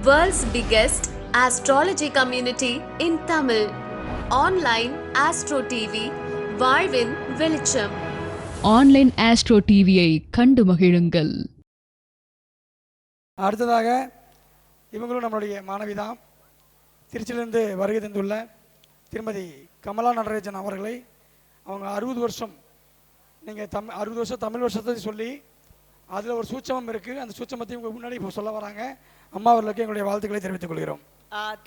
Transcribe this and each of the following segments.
World's biggest astrology community in Tamil. Online Astro TV, வாழ்வின் வெளிச்சம் online astro டிவியை கண்டு மகிழுங்கள். அடுத்ததாக இவங்களும் நம்மளுடைய மாணவி தான். திருச்சியிலிருந்து வருகை தந்துள்ள திருமதி கமலா நடராஜன் அவர்களை அவங்க அறுபது வருஷம் நீங்கள் தம் அறுபது வருஷம் தமிழ் வருஷத்தை சொல்லி அதில் ஒரு சூட்சமம் இருக்குது அந்த சூட்சமத்தை உங்கள் முன்னாடி இப்போ சொல்ல வராங்க. அம்மா அவர்களுக்கு எங்களுடைய வாழ்த்துக்களை தெரிவித்துக் கொள்கிறோம்.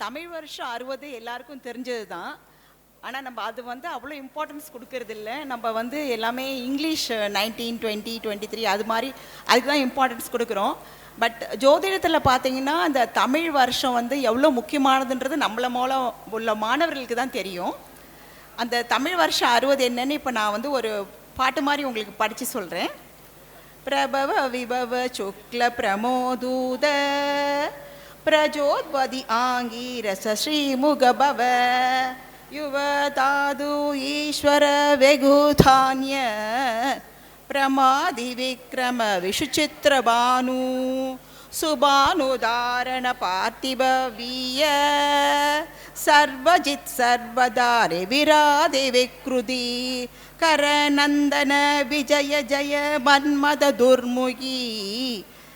தமிழ் வருஷம் அறுபது எல்லாருக்கும் தெரிஞ்சது தான் ஆனால் நம்ம அது வந்து அவ்வளோ இம்பார்ட்டன்ஸ் கொடுக்கறதில்ல. நம்ம வந்து எல்லாமே English nineteen twenty twenty three அது மாதிரி அதுக்கு தான் இம்பார்ட்டன்ஸ் கொடுக்குறோம். பட் ஜோதிடத்தில் பார்த்தீங்கன்னா அந்த தமிழ் வருஷம் வந்து எவ்வளோ முக்கியமானதுன்றது நம்மள மூலம் உள்ள மாணவர்களுக்கு தான் தெரியும். அந்த தமிழ் வருஷம் அறுபது என்னன்னு இப்போ நான் வந்து ஒரு பாட்டு மாதிரி உங்களுக்கு படித்து சொல்கிறேன் प्रभव विभव विभवशुक्लप्रमोदूद प्रजोद्वदि आङ्गीरस श्रीमुगभव युवतादु ईश्वर विघुधान्य प्रमादिविक्रमविशुचित्रभानु சுபானுதாரண பார்த்திப வீய சர்வஜித் சர்வதாரி விராதி விக்ருதி கரநந்தன விஜய ஜய மன்மத துர்முகி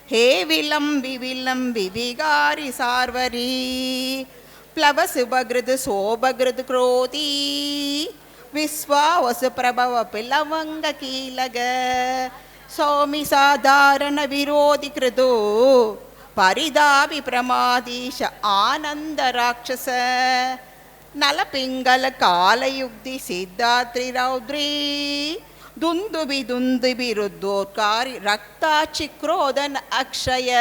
ஹே விலம்பி விலம்பி விகாரி சார்வரி प्लव सुभगृद सोभगृद क्रोधी विश्वावसु प्रभव पिलवङ्ग कीलग सौमि साधारण विरोधि कृतो परिदापि प्रमादीश आनन्द राक्षस नलपिङ्गल कालयुक्ति सिद्धात्रि रौद्री दुन्दुबि दुन्दुबि रुद्धोत्कारि रक्ताचि क्रोधन अक्षय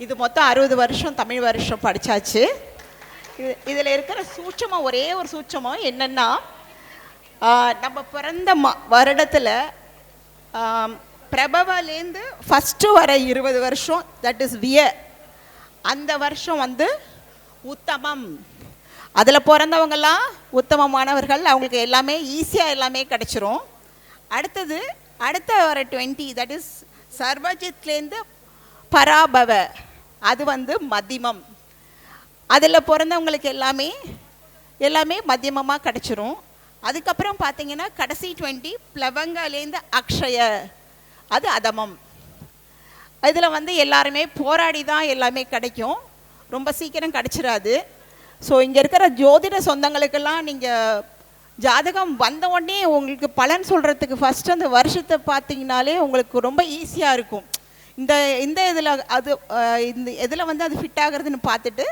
இது மொத்தம் அறுபது வருஷம் தமிழ் வருஷம் படித்தாச்சு இது இதில் இருக்கிற சூட்சமம் ஒரே ஒரு சூட்சமம் என்னென்னா நம்ம பிறந்த ம வருடத்தில் பிரபவலேருந்து ஃபஸ்ட்டு வர இருபது வருஷம் தட் இஸ் விய. அந்த வருஷம் வந்து உத்தமம். அதில் பிறந்தவங்கெல்லாம் உத்தமமானவர்கள். அவங்களுக்கு எல்லாமே ஈஸியாக எல்லாமே கிடச்சிரும். அடுத்தது அடுத்த வர டுவெண்ட்டி தட் இஸ் சர்வஜித்லேருந்து பராபவ. அது வந்து மதிமம் அதில் பிறந்தவங்களுக்கு எல்லாமே எல்லாமே மதியமமாக கிடச்சிரும். அதுக்கப்புறம் பார்த்தீங்கன்னா கடைசி டுவெண்ட்டி பிளவங்காலேருந்து அக்ஷய. அது அதமம். இதில் வந்து எல்லாருமே போராடி தான் எல்லாமே கிடைக்கும். ரொம்ப சீக்கிரம் கிடச்சிடாது ஸோ இங்கே இருக்கிற ஜோதிட சொந்தங்களுக்கெல்லாம் நீங்கள் ஜாதகம் வந்த உடனே உங்களுக்கு பலன் சொல்கிறதுக்கு ஃபஸ்ட்டு அந்த வருஷத்தை பார்த்தீங்கனாலே உங்களுக்கு ரொம்ப ஈஸியாக இருக்கும். இந்த இந்த இதில் அது இந்த இதில் வந்து அது ஃபிட் ஆகிறதுன்னு பார்த்துட்டு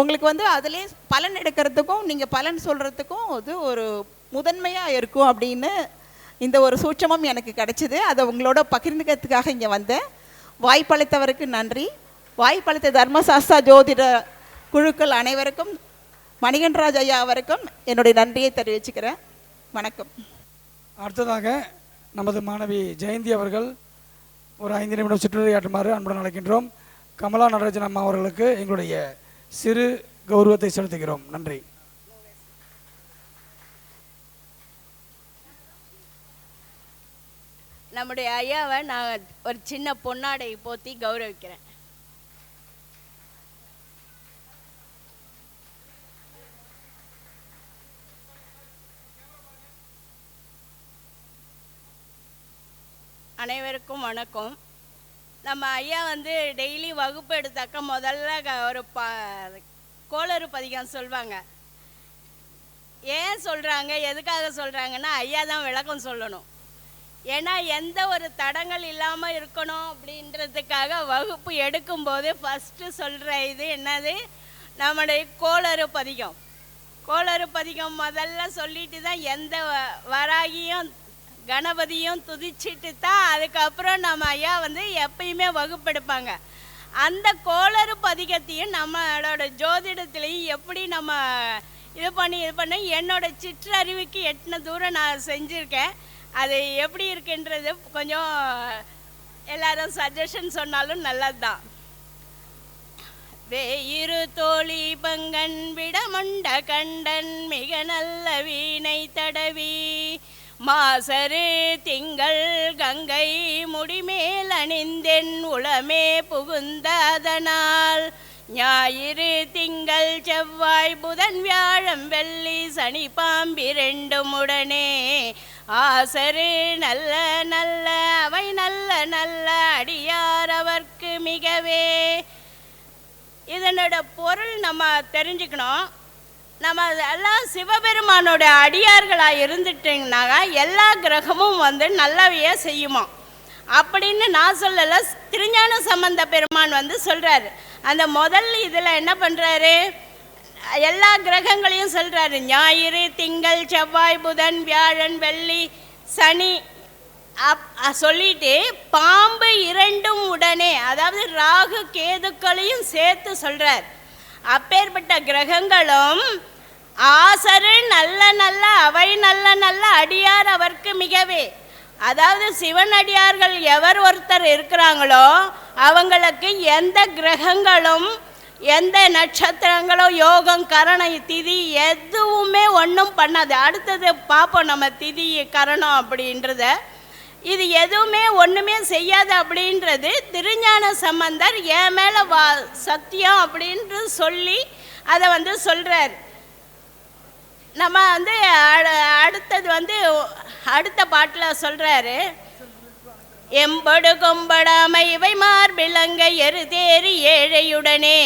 உங்களுக்கு வந்து அதிலே பலன் எடுக்கிறதுக்கும் நீங்கள் பலன் சொல்கிறதுக்கும் அது ஒரு முதன்மையாக இருக்கும் அப்படின்னு இந்த ஒரு சூட்சமம் எனக்கு கிடைச்சிது. அதை உங்களோட பகிர்ந்துக்கிறதுக்காக இங்கே வந்தேன். வாய்ப்பளித்தவருக்கு நன்றி. வாய்ப்பளித்த தர்மசாஸ்தா ஜோதிட குழுக்கள் அனைவருக்கும் மணிகண்டராஜ் ஐயா அவருக்கும் என்னுடைய நன்றியை தெரிவிச்சுக்கிறேன். வணக்கம். அடுத்ததாக நமது மாணவி ஜெயந்தி அவர்கள் ஒரு ஐந்து நிமிடம் சுற்றுரையாற்றுமாறு அன்புடன் அழைக்கின்றோம். கமலா நடராஜன் அம்மா அவர்களுக்கு எங்களுடைய சிறு கௌரவத்தை செலுத்துகிறோம். நன்றி. நம்முடைய ஐயாவை நான் ஒரு சின்ன பொன்னாடை போத்தி கௌரவிக்கிறேன். அனைவருக்கும் வணக்கம். நம்ம ஐயா வந்து டெய்லி வகுப்பு எடுத்தாக்க முதல்ல ஒரு ப கோளறு பதிகம் சொல்வாங்க. ஏன் சொல்கிறாங்க எதுக்காக சொல்கிறாங்கன்னா ஐயா தான் விளக்கம் சொல்லணும். ஏன்னா எந்த ஒரு தடங்கள் இல்லாமல் இருக்கணும் அப்படின்றதுக்காக வகுப்பு எடுக்கும்போது ஃபஸ்ட்டு சொல்கிற இது என்னது? நம்முடைய கோளறு பதிகம். கோளறு பதிகம் முதல்ல சொல்லிட்டு தான் எந்த வ- வராகியும் கணபதியும் துதிச்சிட்டு தான் அதுக்கப்புறம் நம்ம ஐயா வந்து எப்பயுமே வகுப்பெடுப்பாங்க. அந்த கோளறு பதிகத்தையும் நம்மளோட ஜோதிடத்துலையும் எப்படி நம்ம இது பண்ணி இது பண்ணி என்னோட சிற்றறிவுக்கு எட்டின தூரம் நான் செஞ்சுருக்கேன். அது எப்படி இருக்குன்றது கொஞ்சம் எல்லாரும் சஜஷன் சொன்னாலும் நல்லது தான் வேயிரு தோழி பங்கன் விடமொண்ட கண்டன் மிக நல்ல வீணை தடவி மாசரு திங்கள் கங்கை முடிமேல் அணிந்தென் உளமே புகுந்ததனால். ஞாயிறு திங்கள் செவ்வாய் புதன் வியாழம் வெள்ளி சனி பாம்பிரண்டும் உடனே. ஆசரு நல்ல நல்ல அவை நல்ல நல்ல அடியார் அவர்க்கு மிகவே. இதனோட பொருள் நம்ம தெரிஞ்சுக்கணும். நம்ம எல்லாம் சிவபெருமானோட அடியார்களாக இருந்துட்டிங்கனாக்கா எல்லா கிரகமும் வந்து நல்லவையே செய்யுமா? அப்படின்னு நான் சொல்லலை. திருஞான சம்பந்த பெருமான் வந்து சொல்கிறாரு அந்த முதல் இதில் என்ன பண்ணுறாரு எல்லா கிரகங்களையும் சொல்கிறாரு ஞாயிறு திங்கள் செவ்வாய் புதன் வியாழன் வெள்ளி சனி அப் சொல்லிட்டு பாம்பு இரண்டும் உடனே அதாவது ராகு கேதுக்களையும் சேர்த்து சொல்கிறார் அப்பேற்பட்ட கிரகங்களும் ஆசரு நல்ல நல்ல அவை நல்ல நல்ல அடியார் அவர்க்கு மிகவே. அதாவது சிவன் அடியார்கள் எவர் ஒருத்தர் இருக்கிறாங்களோ அவங்களுக்கு எந்த கிரகங்களும் எந்த நட்சத்திரங்களோ யோகம் கரணம் திதி எதுவுமே ஒன்றும் பண்ணாது. அடுத்தது பார்ப்போம் நம்ம திதி கரணம் அப்படின்றத. இது எதுவுமே ஒன்றுமே செய்யாது அப்படின்றது திருஞான சம்பந்தர் என் மேலே வா சத்தியம் அப்படின்ட்டு சொல்லி அதை வந்து சொல்கிறார் நம்ம வந்து அடுத்தது வந்து அடுத்த பாட்டில் சொல்கிறாரு எம்படு கொம்படாமை இவை மார்பிளங்க எருதேறி ஏழையுடனே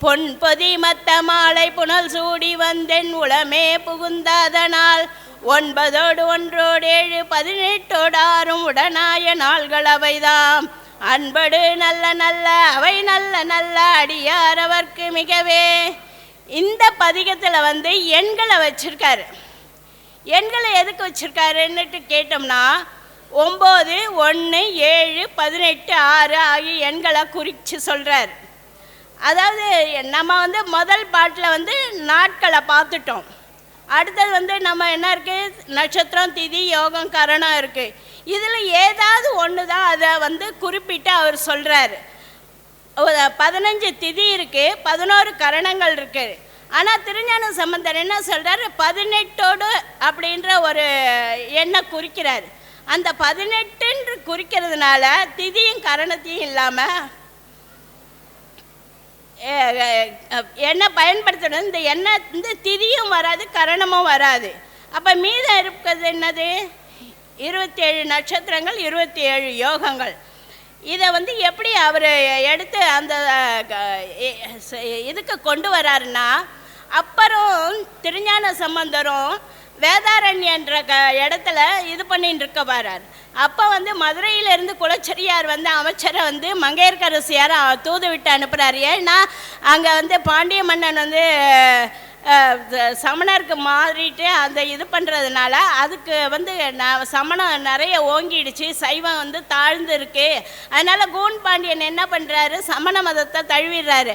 பொன் பொதி மத்த மாலை புனல் சூடி வந்தென் உளமே புகுந்தாதனால் ஒன்பதோடு ஒன்றோடு ஏழு பதினெட்டோடு ஆறும் உடனாய நாள்கள் அவைதாம். அன்படு நல்ல நல்ல அவை நல்ல நல்ல அடியார் அவர்க்கு மிகவே. இந்த பதிகத்தில் வந்து எண்களை வச்சிருக்காரு. எண்களை எதுக்கு வச்சிருக்காருன்னுட்டு கேட்டோம்னா ஒம்பது ஒன்று ஏழு பதினெட்டு ஆறு ஆகிய எண்களை குறித்து சொல்கிறார் அதாவது நம்ம வந்து முதல் பாட்டில் வந்து நாட்களை பார்த்துட்டோம். அடுத்தது வந்து நம்ம என்ன இருக்குது நட்சத்திரம் திதி யோகம் கரணம் இருக்குது இதில் ஏதாவது ஒன்று தான் அதை வந்து குறிப்பிட்டு அவர் சொல்கிறாரு பதினஞ்சு திதி இருக்கு பதினோரு கரணங்கள் இருக்கு. ஆனால் திருஞான சம்பந்தர் என்ன சொல்கிறாரு பதினெட்டோடு அப்படின்ற ஒரு எண்ணை குறிக்கிறார். அந்த பதினெட்டுன்று குறிக்கிறதுனால திதியும் கரணத்தையும் இல்லாமல் எண்ணெய் பயன்படுத்தணும். இந்த எண்ணெய் இந்த திதியும் வராது கரணமும் வராது. அப்போ மீதம் இருக்கிறது என்னது? இருபத்தி ஏழு நட்சத்திரங்கள் இருபத்தி ஏழு யோகங்கள். இதை வந்து எப்படி அவர் எடுத்து அந்த க- இதுக்கு கொண்டு வராருன்னா அப்புறம் திருஞான சம்பந்தரும் வேதாரண்யன்ற க இடத்துல இது பண்ணிட்டு இருக்க வரார் அப்போ வந்து மதுரையிலேருந்து குலச்செரியார் வந்து அமைச்சரை வந்து மங்கையர்கரசியார் தூது விட்டு அனுப்புகிறார் ஏன்னா அங்கே வந்து பாண்டிய மன்னன் வந்து சமணருக்கு மாறிட்டு அந்த இது பண்ணுறதுனால அதுக்கு வந்து நான் சமணம் நிறைய ஓங்கிடுச்சு சைவம் வந்து தாழ்ந்து இருக்கு அதனால் கூன் பாண்டியன் என்ன பண்ணுறாரு சமண மதத்தை தழுவிடுறாரு.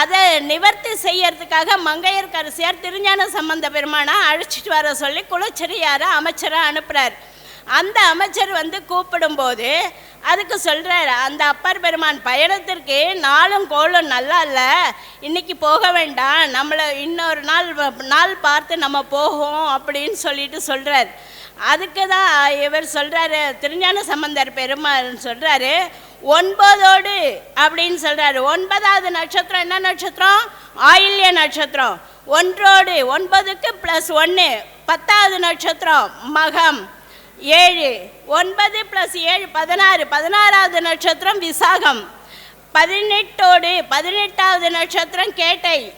அதை நிவர்த்தி செய்யறதுக்காக மங்கையர்கரசியார் திருஞான சம்பந்த பெருமானா அழைச்சிட்டு வர சொல்லி குலச்செரியாரை அமைச்சராக அனுப்புகிறார் அந்த அமைச்சர் வந்து கூப்பிடும்போது அதுக்கு சொல்கிறார் அந்த அப்பர் பெருமான் பயணத்திற்கு நாளும் கோளும் நல்லா இல்லை இன்னைக்கு போக வேண்டாம் நம்மளை இன்னொரு நாள் நாள் பார்த்து நம்ம போகும் அப்படின்னு சொல்லிட்டு சொல்கிறார் அதுக்கு தான் இவர் சொல்கிறாரு திருஞான சம்பந்தர் பெருமாள் சொல்கிறாரு ஒன்பதோடு அப்படின்னு சொல்கிறாரு ஒன்பதாவது நட்சத்திரம் என்ன நட்சத்திரம்? ஆயில்ய நட்சத்திரம். ஒன்றோடு ஒன்பதுக்கு ப்ளஸ் ஒன்று பத்தாவது நட்சத்திரம் மகம். ஏழு. ஒன்பது ப்ளஸ் ஏழு பதினாறு. பதினாறாவது நட்சத்திரம் விசாகம். பதினெட்டோடு பதினெட்டாவது நட்சத்திரம் கேட்டை.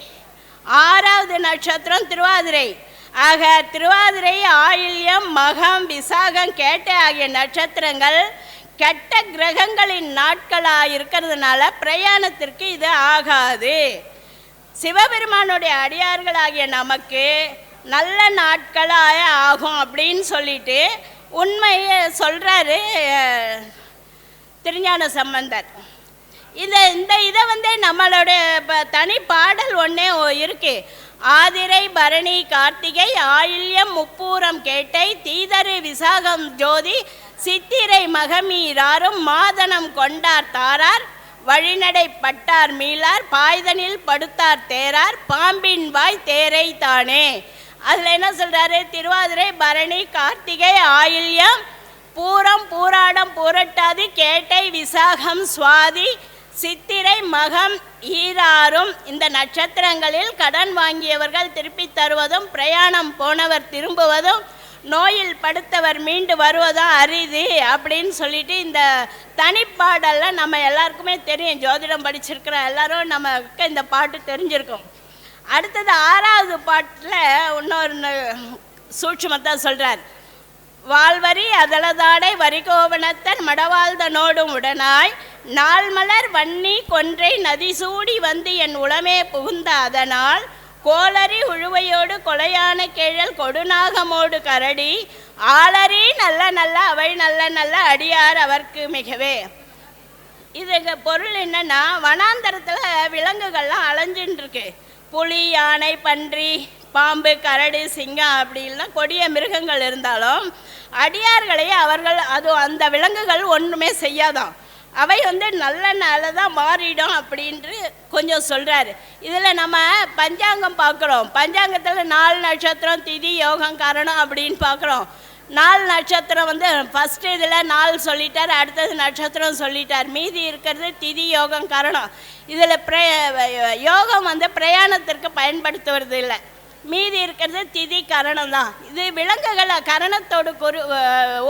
ஆறாவது நட்சத்திரம் திருவாதிரை. ஆக திருவாதிரை ஆயில்யம் மகம் விசாகம் கேட்டை ஆகிய நட்சத்திரங்கள் கெட்ட கிரகங்களின் நாட்களாக இருக்கிறதுனால பிரயாணத்திற்கு இது ஆகாது. சிவபெருமானுடைய அடியார்களாகிய நமக்கு நல்ல நாட்களாக ஆகும் அப்படின்னு சொல்லிட்டு உண்மையை சொல்கிறாரு திருஞான சம்பந்தர். இந்த இந்த இதை வந்து நம்மளோட ப- தனி பாடல் ஒன்றே இருக்கு. ஆதிரை பரணி கார்த்திகை ஆயில்யம் முப்பூரம் கேட்டை தீதரு விசாகம் ஜோதி சித்திரை மகமீராரும் மாதனம் கொண்டார் தாரார் வழிநடை பட்டார் மீளார் பாய்தனில் படுத்தார் தேரார் பாம்பின் வாய் தேரை தானே. அதில் என்ன சொல்கிறாரு திருவாதிரை பரணி கார்த்திகை ஆயில்யம் பூரம் பூராடம் பூரட்டாதி கேட்டை விசாகம் சுவாதி சித்திரை மகம் ஈராறும். இந்த நட்சத்திரங்களில் கடன் வாங்கியவர்கள் திருப்பி தருவதும் பிரயாணம் போனவர் திரும்புவதும் நோயில் படுத்தவர் மீண்டு வருவதும் அரிது அப்படின்னு சொல்லிட்டு இந்த தனிப்பாடெல்லாம் நம்ம எல்லாருக்குமே தெரியும். ஜோதிடம் படிச்சிருக்கிற எல்லாரும் நமக்கு இந்த பாட்டு தெரிஞ்சிருக்கோம். அடுத்தது ஆறாவது பாட்டில் இன்னொரு சூட்சுமத்தை சொல்கிறார் வாழ்வரி அதலதாடை வரிகோவனத்தன் மடவாழ்ந்த நோடும் உடனாய் நாள்மலர் வன்னி கொன்றை நதி சூடி வந்து என் உளமே புகுந்த அதனால் கோளரி உழுவையோடு கொலையான கேழல் கொடுநாகமோடு கரடி ஆளரி நல்ல நல்ல அவை நல்ல நல்ல அடியார் அவர்க்கு மிகவே. இதுக்கு பொருள் என்னன்னா வனாந்தரத்தில் விலங்குகள்லாம் அலைஞ்சின்னு இருக்கு புலி யானை பன்றி பாம்பு கரடு சிங்கம் அப்படின்லாம் கொடிய மிருகங்கள் இருந்தாலும் அடியார்களை அவர்கள் அது அந்த விலங்குகள் ஒன்றுமே செய்யாதான் அவை வந்து நல்ல நல்லதாக மாறிடும் அப்படின்ட்டு கொஞ்சம் சொல்கிறாரு இதில் நம்ம பஞ்சாங்கம் பார்க்குறோம். பஞ்சாங்கத்தில் நாலு நட்சத்திரம் திதி யோகம் காரணம் அப்படின்னு பார்க்குறோம். நாலு நட்சத்திரம் வந்து ஃபஸ்ட்டு இதில் நாள் சொல்லிட்டார் அடுத்தது நட்சத்திரம் சொல்லிட்டார். மீதி இருக்கிறது திதி யோகம் காரணம். இதில் பிரே யோகம் வந்து பிரயாணத்திற்கு பயன்படுத்துவது இல்லை. மீதி இருக்கிறது திதி கரணம் தான். இது விலங்குகளை கரணத்தோடு குரு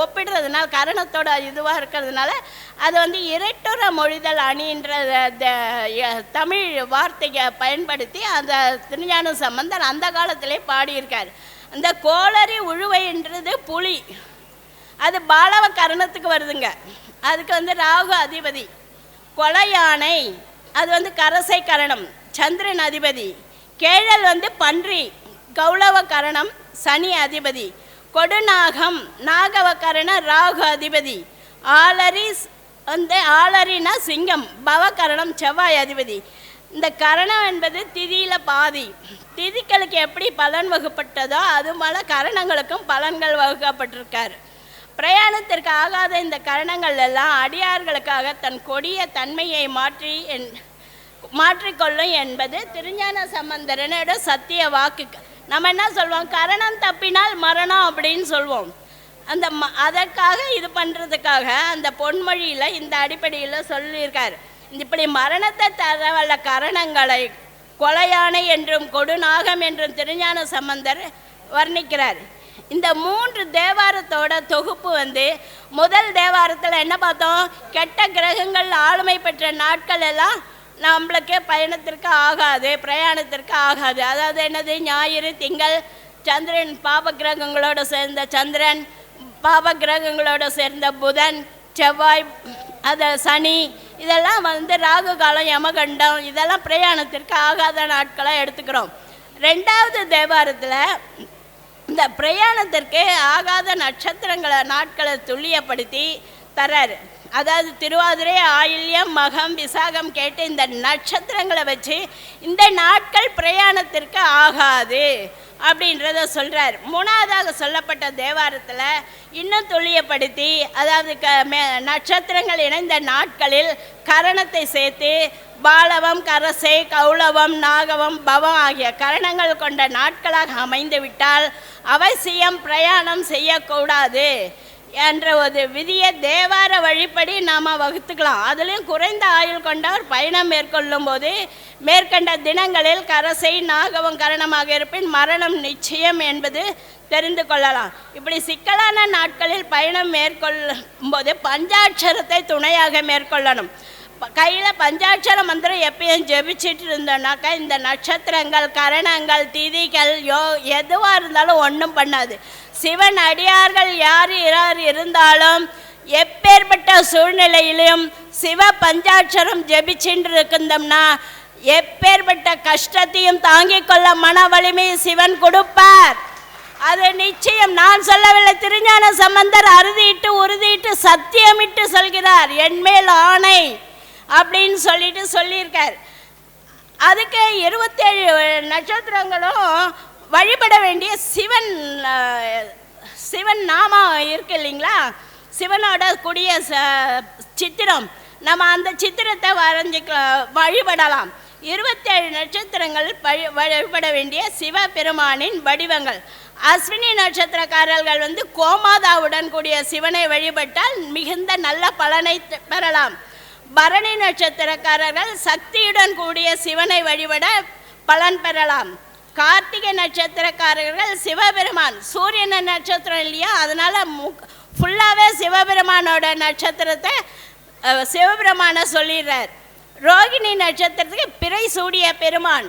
ஒப்பிடுறதுனால கரணத்தோட இதுவாக இருக்கிறதுனால அது வந்து இரட்டுற மொழிதல் அணின்ற த- தமிழ் வார்த்தையை பயன்படுத்தி அந்த திருஞான சம்பந்தர் அந்த காலத்திலே பாடியிருக்கார். இந்த கோளரி உழுவைன்றது புலி. அது பாலவ கரணத்துக்கு வருதுங்க. அதுக்கு வந்து ராகு அதிபதி. கொலை யானை அது வந்து கரசை கரணம் சந்திரன் அதிபதி. கேழல் வந்து பன்றி கௌளவ கரணம் சனி அதிபதி. கொடுநாகம் நாகவ கரணம் ராகு அதிபதி. ஆலரி வந்து ஆலரினா சிங்கம் பவகரணம் செவ்வாய் அதிபதி. இந்த கரணம் என்பது திதியில பாதி. திதிகளுக்கு எப்படி பலன் வகுப்பட்டதோ அது போல கரணங்களுக்கும் பலன்கள் வகுக்கப்பட்டிருக்காரு. பிரயாணத்திற்கு ஆகாத இந்த கரணங்கள் எல்லாம் அடியார்களுக்காக தன் கொடிய தன்மையை மாற்றி என் மாற்றிக்கொள்ளும் என்பது திருஞான சம்பந்தரனோட சத்திய வாக்கு. நம்ம என்ன சொல்வோம்? கரணம் தப்பினால் மரணம் அப்படின்னு சொல்வோம். அந்த ம அதற்காக இது பண்ணுறதுக்காக அந்த பொன்மொழியில் இந்த அடிப்படையில் சொல்லியிருக்கார். இப்படி மரணத்தை தரவல்ல கரணங்களை கொலையானை என்றும் கொடுநாகம் என்றும் திருஞான சம்பந்தர் வர்ணிக்கிறார். இந்த மூன்று தேவாரத்தோட தொகுப்பு வந்து முதல் தேவாரத்தில் என்ன பார்த்தோம்? கெட்ட கிரகங்கள் ஆளுமை பெற்ற நாட்கள் எல்லாம் நம்மளுக்கு பயணத்திற்கு ஆகாது பிரயாணத்திற்கு ஆகாது. அதாவது என்னது? ஞாயிறு திங்கள் சந்திரன் பாப கிரகங்களோட சேர்ந்த சந்திரன் பாப கிரகங்களோடு சேர்ந்த புதன் செவ்வாய் அதை சனி இதெல்லாம் வந்து ராகு காலம் யமகண்டம் இதெல்லாம் பிரயாணத்திற்கு ஆகாத நாட்களாக எடுத்துக்கிறோம். ரெண்டாவது தேவாரத்தில் இந்த பிரயாணத்திற்கு ஆகாத நட்சத்திரங்களை நாட்களை துல்லியப்படுத்தி தர்றாரு அதாவது திருவாதிரை ஆயில்யம் மகம் விசாகம் கேட்டு இந்த நட்சத்திரங்களை வச்சு இந்த நாட்கள் பிரயாணத்திற்கு ஆகாது அப்படின்றத சொல்கிறார் மூணாவதாக சொல்லப்பட்ட தேவாரத்தில் இன்னும் துல்லியப்படுத்தி அதாவது க மே நட்சத்திரங்கள் இணைந்த நாட்களில் கரணத்தை சேர்த்து பாலவம் கரசை கௌளவம் நாகவம் பவம் ஆகிய கரணங்கள் கொண்ட நாட்களாக அமைந்துவிட்டால் அவசியம் பிரயாணம் செய்யக்கூடாது. என்ற ஒரு விதியை தேவார வழிப்படி நாம் வகுத்துக்கலாம். அதுலேயும் குறைந்த ஆயுள் கொண்டவர் பயணம் மேற்கொள்ளும் போது மேற்கண்ட தினங்களில் கரசை நாகவம் கரணமாக இருப்பின் மரணம் நிச்சயம் என்பது தெரிந்து கொள்ளலாம். இப்படி சிக்கலான நாட்களில் பயணம் மேற்கொள்ளும் போது பஞ்சாட்சரத்தை துணையாக மேற்கொள்ளணும். கையில் பஞ்சாட்சர மந்திரம் எப்பயும் ஜெபிச்சிட்டு இருந்தோம்னாக்கா இந்த நட்சத்திரங்கள் கரணங்கள் திதிகள் யோ எதுவாக இருந்தாலும் ஒன்றும் பண்ணாது. சிவன் அடியார்கள் யார் யார் இருந்தாலும் எப்பேற்பட்ட சூழ்நிலையிலும் சிவ பஞ்சாட்சரம் ஜெபிச்சுட்டு இருக்கின்றோம்னா எப்பேற்பட்ட கஷ்டத்தையும் தாங்கிக் கொள்ள மன வலிமையை சிவன் கொடுப்பார். அது நிச்சயம். நான் சொல்லவில்லை திருஞான சம்பந்தர் அறுதிட்டு உறுதிட்டு சத்தியமிட்டு சொல்கிறார். என்மேல் ஆணை. அப்படின்னு சொல்லிட்டு சொல்லியிருக்கார். அதுக்கு இருபத்தேழு நட்சத்திரங்களும் வழிபட வேண்டிய சிவன் சிவன் நாமம் இருக்கு இல்லைங்களா? சிவனோட கூடிய ச- சித்திரம். நம்ம அந்த சித்திரத்தை வரைஞ்சிக்க வழிபடலாம். இருபத்தேழு நட்சத்திரங்கள் வழி வழிபட வேண்டிய சிவபெருமானின் வடிவங்கள். அஸ்வினி நட்சத்திரக்காரர்கள் வந்து கோமாதாவுடன் கூடிய சிவனை வழிபட்டால் மிகுந்த நல்ல பலனை பெறலாம். பரணி நட்சத்திரக்காரர்கள் சக்தியுடன் கூடிய சிவனை வழிபட பலன் பெறலாம். கார்த்திகை நட்சத்திரக்காரர்கள் சிவபெருமான் சூரியன் நட்சத்திரம் இல்லையா? அதனால ஃபுல்லாகவே சிவபெருமானோட நட்சத்திரத்தை சிவபெருமான சொல்லிடுறார். ரோகிணி நட்சத்திரத்துக்கு பிறை சூடிய பெருமான்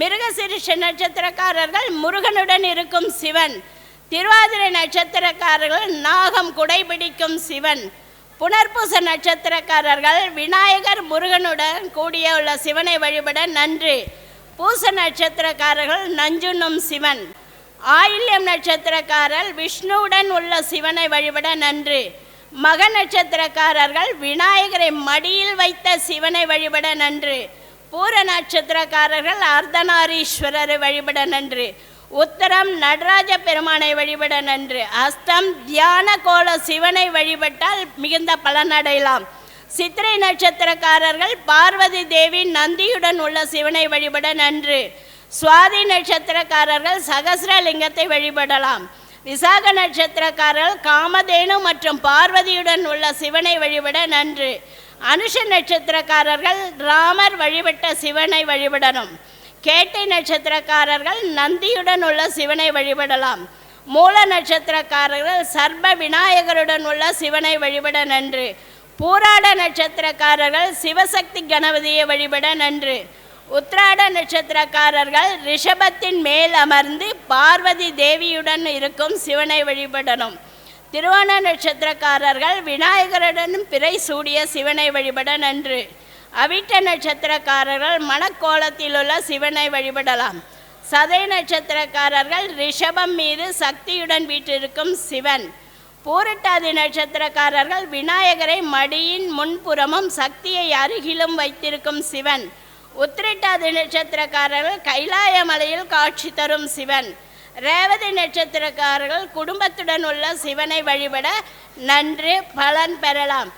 மிருகசிரிஷ நட்சத்திரக்காரர்கள் முருகனுடன் இருக்கும் சிவன் திருவாதிரை நட்சத்திரக்காரர்கள் நாகம் குடைபிடிக்கும் சிவன் புனர்பூச நட்சத்திரக்காரர்கள் விநாயகர் முருகனுடன் கூடிய உள்ள சிவனை வழிபட நன்று. பூச நட்சத்திரக்காரர்கள் நஞ்சுண்ணும் சிவன். ஆயில்யம் நட்சத்திரக்காரர் விஷ்ணுவுடன் உள்ள சிவனை வழிபட நன்று. மக நட்சத்திரக்காரர்கள் விநாயகரை மடியில் வைத்த சிவனை வழிபட நன்று. பூர நட்சத்திரக்காரர்கள் அர்த்தநாரீஸ்வரரை வழிபட நன்று. உத்தரம் நடராஜ பெருமானை வழிபட நன்று. அஸ்தம் தியான கோல சிவனை வழிபட்டால் மிகுந்த பலனடையலாம் சித்திரை நட்சத்திரக்காரர்கள் பார்வதி தேவி நந்தியுடன் உள்ள சிவனை வழிபட நன்று. சுவாதி நட்சத்திரக்காரர்கள் சகசிரலிங்கத்தை வழிபடலாம். விசாக நட்சத்திரக்காரர்கள் காமதேனு மற்றும் பார்வதியுடன் உள்ள சிவனை வழிபட நன்று. அனுஷ நட்சத்திரக்காரர்கள் ராமர் வழிபட்ட சிவனை வழிபடணும். கேட்டை நட்சத்திரக்காரர்கள் நந்தியுடன் உள்ள சிவனை வழிபடலாம். மூல நட்சத்திரக்காரர்கள் சர்ப விநாயகருடன் உள்ள சிவனை வழிபட நன்று. பூராட நட்சத்திரக்காரர்கள் சிவசக்தி கணபதியை வழிபட நன்று. உத்ராட நட்சத்திரக்காரர்கள் ரிஷபத்தின் மேல் அமர்ந்து பார்வதி தேவியுடன் இருக்கும் சிவனை வழிபடணும். திருவோண நட்சத்திரக்காரர்கள் விநாயகருடனும் பிறை சூடிய சிவனை வழிபட நன்று. அவிட்ட நட்சத்திரக்காரர்கள் மணக்கோலத்தில் உள்ள சிவனை வழிபடலாம். சதை நட்சத்திரக்காரர்கள் ரிஷபம் மீது சக்தியுடன் வீற்றிருக்கும் சிவன். பூரட்டாதி நட்சத்திரக்காரர்கள் விநாயகரை மடியின் முன்புறமும் சக்தியை அருகிலும் வைத்திருக்கும் சிவன். உத்திரட்டாதி நட்சத்திரக்காரர்கள் கைலாய மலையில் காட்சி தரும் சிவன். ரேவதி நட்சத்திரக்காரர்கள் குடும்பத்துடன் உள்ள சிவனை வழிபட நன்று பலன் பெறலாம்.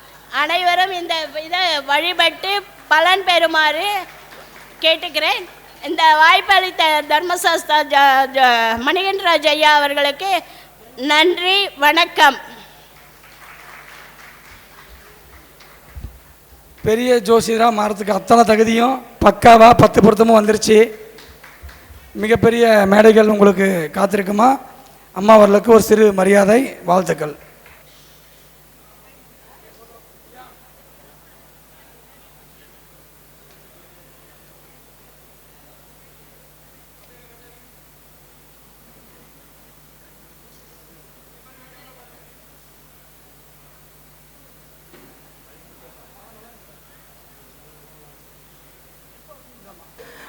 அனைவரும் இந்த இதை வழிபட்டு பலன் பெறுமாறு கேட்டுக்கிறேன். இந்த வாய்ப்பளித்த தர்மசாஸ்தா ஜ ஜ மணிகண்டராஜ் ஐயா அவர்களுக்கு நன்றி வணக்கம். பெரிய ஜோசியராக மாறத்துக்கு அத்தனை தகுதியும் பக்காவாக பத்து பொருத்தமும் வந்துருச்சு. மிகப்பெரிய மேடைகள் உங்களுக்கு காத்திருக்குமா? அம்மா அவர்களுக்கு ஒரு சிறு மரியாதை வாழ்த்துக்கள்.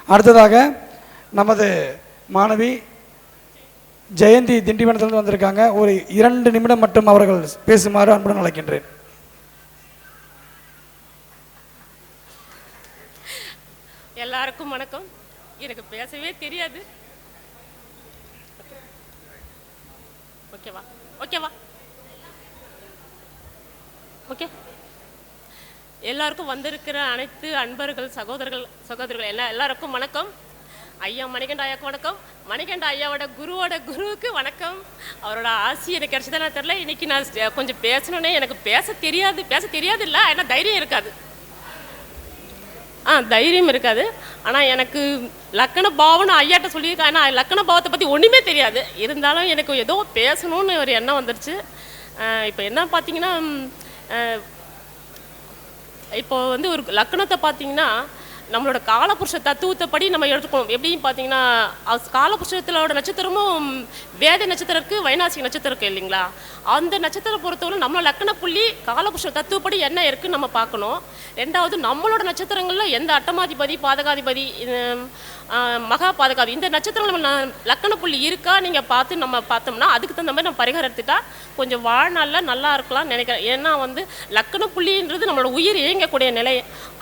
அடுத்ததாக நமது மாணவி ஜெயந்தி திண்டிவனத்திலிருந்து வந்திருக்காங்க. ஒரு இரண்டு நிமிடம் மட்டும் அவர்கள் பேசுமாறு அன்புடன் அழைக்கின்றேன். எல்லாருக்கும் வணக்கம். எனக்கு பேசவே தெரியாது. ஓகேவா? ஓகேவா? ஓகே. எல்லாருக்கும் வந்திருக்கிற அனைத்து அன்பர்கள் சகோதரர்கள் சகோதரர்கள் எல்லா எல்லாருக்கும் வணக்கம். ஐயா மணிகண்ட ஐயாவுக்கு வணக்கம். மணிகண்ட ஐயாவோட குருவோட குருவுக்கு வணக்கம். அவரோட ஆசி எனக்கு கிடைச்சதா தெரில இன்னைக்கு நான் கொஞ்சம் பேசணுன்னே எனக்கு பேச தெரியாது. பேச தெரியாது இல்லை ஆனால் தைரியம் இருக்காது. ஆ தைரியம் இருக்காது. ஆனால் எனக்கு லக்கண பாவம்னு ஐயாட்ட சொல்லியிருக்கேன் ஆனால் லக்கண பாவத்தை பற்றி ஒன்றுமே தெரியாது. இருந்தாலும் எனக்கு ஏதோ பேசணும்னு ஒரு எண்ணம் வந்துருச்சு. இப்போ என்ன பார்த்தீங்கன்னா இப்போ வந்து ஒரு லக்கணத்தை பார்த்தீங்கன்னா நம்மளோட காலபுருஷ தத்துவத்தைப்படி நம்ம எடுத்துக்கணும். எப்படின்னு பார்த்தீங்கன்னா காலபுருஷத்திலோட நட்சத்திரமும் வேத நட்சத்திரம் இருக்குது வைனாசி நட்சத்திரம் இருக்குது இல்லைங்களா? அந்த நட்சத்திரம் பொறுத்தவரை நம்ம லக்கண புள்ளி காலபுருஷ தத்துவப்படி என்ன இருக்குன்னு நம்ம பார்க்கணும். ரெண்டாவது நம்மளோட நட்சத்திரங்களில் எந்த அட்டமாதிபதி பாதகாதிபதி மகா பாதகாதி இந்த நட்சத்திரங்கள் நம்ம லக்கண புள்ளி இருக்கா நீங்கள் பார்த்து நம்ம பார்த்தோம்னா அதுக்கு தகுந்த மாதிரி நம்ம பரிகாரம் எடுத்துட்டா கொஞ்சம் வாழ்நாளில் நல்லா இருக்கலாம்னு நினைக்கிறேன். ஏன்னா வந்து லக்கண புள்ளின்றது நம்மளோட உயிர் இயங்கக்கூடிய நிலை.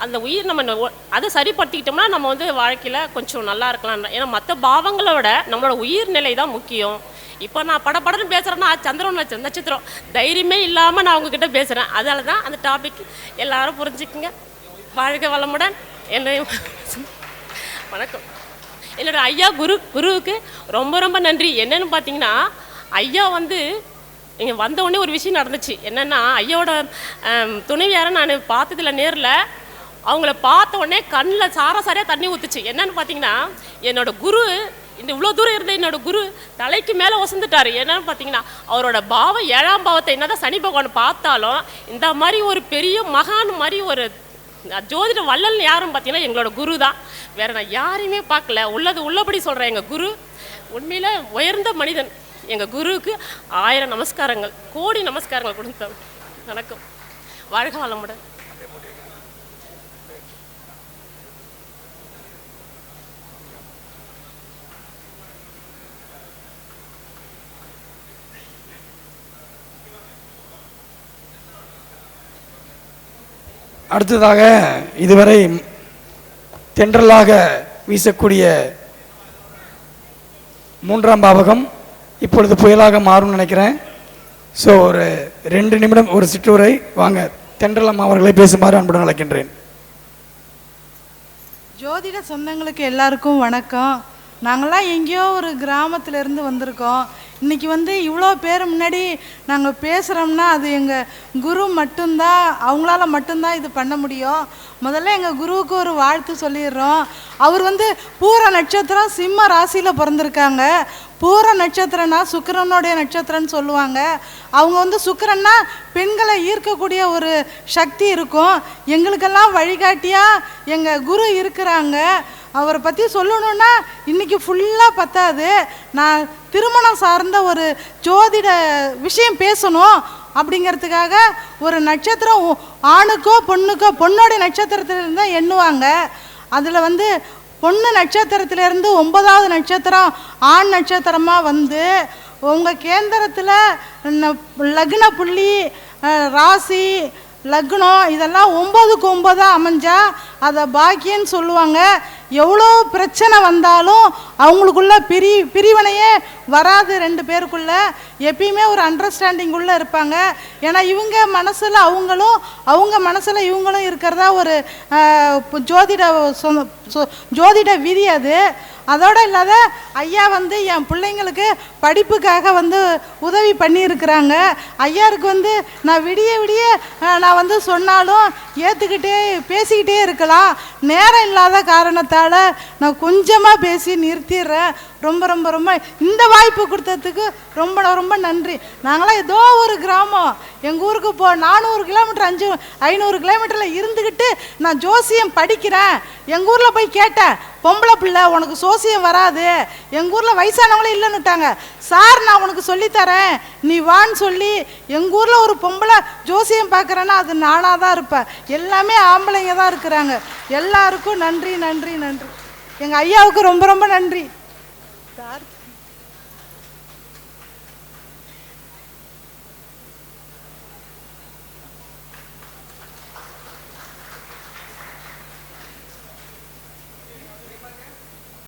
அந்த உயிர் நம்ம அதை சரிப்படுத்திக்கிட்டோம்னா நம்ம வந்து வாழ்க்கையில் கொஞ்சம் நல்லா இருக்கலாம். ஏன்னா மற்ற பாவங்களை விட நம்மளோட உயிர் நிலை தான் முக்கியம். இப்போ நான் படபடன்னு பேசுகிறேன்னா சந்திரன் நட்சத்திரம். தைரியமே இல்லாமல் நான் உங்ககிட்ட பேசுகிறேன் அதனால தான் அந்த டாபிக் எல்லாரும் புரிஞ்சுக்குங்க. வாழ்க வளமுடன். என்னை வணக்கம். என்னோட ஐயா குரு குருவுக்கு ரொம்ப ரொம்ப நன்றி. என்னன்னு பார்த்தீங்கன்னா ஐயா வந்து இங்கே வந்த உடனே ஒரு விஷயம் நடந்துச்சு. என்னென்னா ஐயாவோட துணைவியாரை நான் பார்த்ததில்ல நேரில். அவங்கள பார்த்த உடனே கண்ணில் சார சாரையாக தண்ணி ஊற்றுச்சு என்னன்னு பார்த்தீங்கன்னா என்னோட குரு இந்த இவ்வளோ தூரம் இருந்த என்னோட குரு தலைக்கு மேலே ஒசந்துட்டார். என்னன்னு பார்த்தீங்கன்னா அவரோட பாவம் ஏழாம் பாவத்தை என்னதான் சனி பகவான் பார்த்தாலும் இந்த மாதிரி ஒரு பெரிய மகான் மாதிரி ஒரு ஜோதிட வள்ளல் யாரும் பார்த்தீங்கன்னா எங்களோட குரு தான். வேற நான் யாரையுமே பார்க்கல. உள்ளது உள்ளபடி சொல்கிறேன் எங்கள் குரு உண்மையில் உயர்ந்த மனிதன். எங்கள் குருவுக்கு ஆயிரம் நமஸ்காரங்கள் கோடி நமஸ்காரங்கள் கொடுத்தோம் வணக்கம். வாழ்க வளமுடன். அடுத்ததாக இதுவரை தென்றலாக வீசக்கூடிய மூன்றாம் பாவகம் இப்பொழுது புயலாக மாறும் நினைக்கிறேன். ஸோ ஒரு ரெண்டு நிமிடம் ஒரு சிற்றூரை வாங்க தென்றலம் அவர்களை பேசுமாறு அன்புடன் அழைக்கின்றேன். ஜோதிட சொந்தங்களுக்கு எல்லாருக்கும் வணக்கம். நாங்களாம் எங்கேயோ ஒரு கிராமத்துல இருந்து வந்திருக்கோம். இன்றைக்கி வந்து இவ்வளோ பேர் முன்னாடி நாங்கள் பேசுகிறோம்னா அது எங்கள் குரு மட்டும்தான் அவங்களால மட்டும்தான் இது பண்ண முடியும். முதல்ல எங்கள் குருவுக்கு ஒரு வாழ்த்து சொல்லிடுறோம். அவர் வந்து பூர நட்சத்திரம் சிம்ம ராசியில் பிறந்திருக்காங்க. பூர நட்சத்திரம்னா சுக்கிரனுடைய நட்சத்திரம்னு சொல்லுவாங்க. அவங்க வந்து சுக்கரன்னா பெண்களை ஈர்க்கக்கூடிய ஒரு சக்தி இருக்கும். எங்களுக்கெல்லாம் வழிகாட்டியாக எங்கள் குரு இருக்கிறாங்க. அவரை பற்றி சொல்லணுன்னா இன்றைக்கி ஃபுல்லாக பத்தாது. நான் திருமணம் சார்ந்த ஒரு ஜோதிட விஷயம் பேசணும் அப்படிங்கிறதுக்காக ஒரு நட்சத்திரம் ஆணுக்கோ பொண்ணுக்கோ பொண்ணோடைய நட்சத்திரத்திலிருந்து தான் எண்ணுவாங்க. அதில் வந்து பொண்ணு நட்சத்திரத்திலேருந்து ஒன்பதாவது நட்சத்திரம் ஆண் நட்சத்திரமாக வந்து உங்கள் கேந்திரத்தில் லக்ன புள்ளி ராசி லக்னம் இதெல்லாம் ஒம்பதுக்கு ஒம்பதாக அமைஞ்சால் அதை பாக்கியன்னு சொல்லுவாங்க. எவ்வளோ பிரச்சனை வந்தாலும் அவங்களுக்குள்ள பிரி பிரிவினையே வராது ரெண்டு பேருக்குள்ள. எப்பயுமே ஒரு அண்டர்ஸ்டாண்டிங் இருப்பாங்க. ஏன்னா இவங்க மனசில் அவங்களும் அவங்க மனசில் இவங்களும் இருக்கிறதா ஒரு ஜோதிட சொ- ஜோதிட விதி அது. அதோடு இல்லாத ஐயா வந்து என் பிள்ளைங்களுக்கு படிப்புக்காக வந்து உதவி பண்ணியிருக்கிறாங்க. ஐயாருக்கு வந்து நான் விடிய விடிய நான் வந்து சொன்னாலும் ஏற்றுக்கிட்டே பேசிக்கிட்டே இருக்கலாம். நேரம் இல்லாத காரணத்தால் நான் கொஞ்சமாக பேசி நிறுத்திடுறேன். ரொம்ப ரொம்ப ரொம்ப இந்த வாய்ப்பு கொடுத்ததுக்கு ரொம்ப ரொம்ப நன்றி. நாங்களாம் ஏதோ ஒரு கிராமம். எங்கள் ஊருக்கு போ நானூறு கிலோமீட்டர் அஞ்சு ஐநூறு கிலோமீட்டரில் இருந்துக்கிட்டு நான் ஜோசியம் படிக்கிறேன். எங்கள் ஊரில் போய் கேட்டேன் பொம்பளை பிள்ளை உனக்கு சோசியம் வராது. எங்கள் ஊரில் வயசானவங்களே இல்லைன்னுட்டாங்க. சார் நான் உனக்கு சொல்லித்தரேன். நீ வான்னு சொல்லி எங்கள் ஊரில் ஒரு பொம்பளை ஜோசியம் பார்க்குறேன்னா அது நானாக தான் இருப்பேன். எல்லாமே ஆம்பளைங்க தான் இருக்கிறாங்க. எல்லாருக்கும் நன்றி நன்றி நன்றி. எங்கள் ஐயாவுக்கு ரொம்ப ரொம்ப நன்றி.